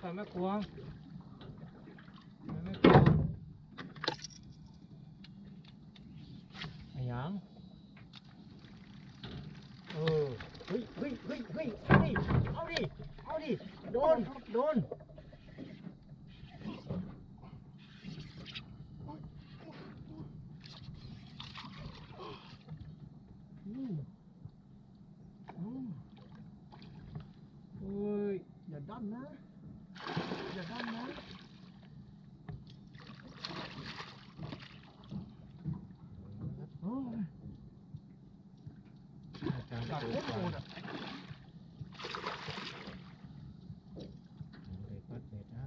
แต่ไม่กลัวไม่กลัวไอ้หยังเออเฮ้ยเฮ้ยเฮ้ยเฮ้ยเอาดิเอาดิเอาดิโดนโดนอืมอืมเฮ้ยอย่าดันนะ อย่าดันนะโอ้ยกัดโคตรโหดอะเด็ดวัดเด็ดนะ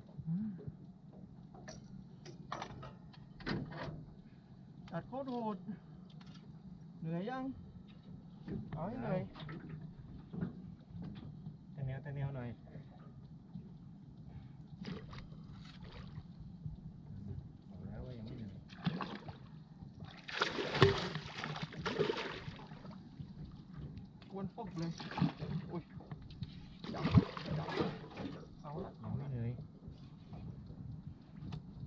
กัดโคตรโหดเหนื่อยยังเอาให้เหนื่อย ตะแนวตะแนวหน่อย บอกแล้วว่ายังไม่เหนื่อย กเลย อุ้ยจับจับเอาละยังไม่เหนื่อย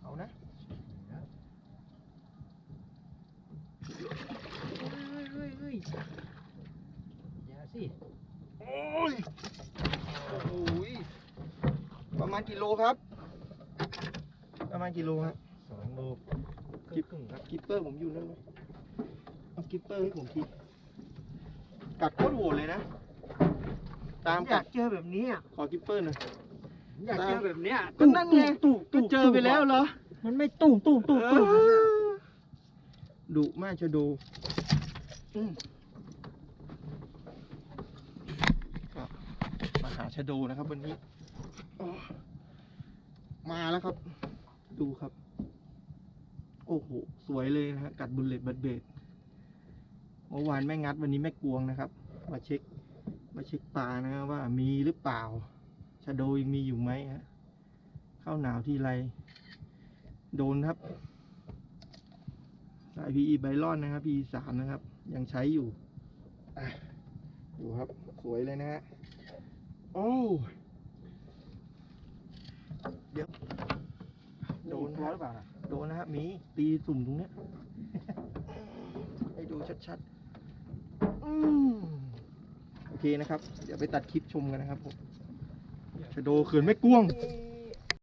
เอานะเฮ้ยเฮ้ยเฮ้ยอย่าสิ โอ้ย โอ้ย ประมาณกิโลครับ ประมาณกิโลฮะสองโลครึ่งครึ่งครับกิปเปอร์ผมอยู่นั่นเลยเอากิปเปอร์ให้ผมที กัดโคตรโหดเลยนะ ตามอกัยาดกเจอแบบนี้อะขอกิปเปอร์หน่อย อยากเจอแบบเนี้ยก็นั่นไงตู้ก็เจอไปแล้วเหรอมันไม่ตู้ตู้ตู้เอตู้อดุมากจะดูอืมครับมาหาชะโดนะครับวันนี้อ๋อมาแล้วครับ ดูครับ โอ้โห สวยเลยนะฮะกัดบุลเลตบัดเบดเมื่อวานแม่งัดวันนี้แม่กวงนะครับ มาเช็คมาเช็คปลานะครับว่ามีหรือเปล่าชะโดยังมีอยู่ไหมฮะเข้าหนาวที่ไร โดนครับสาย PE ไบลอนนะครับ PE สามนะครับ ยังใช้อยู่อะดูครับสวยเลยนะฮะโอ้เดี๋ยวโดนตัวนหรือเปล่าโดนนะครับมีตีสุ่มตรงเนี้ยให้ดูชัดๆ โอเคนะครับ เดี๋ยวไปตัดคลิปชมกันนะครับผมชะโดเขื่อนแม่กวง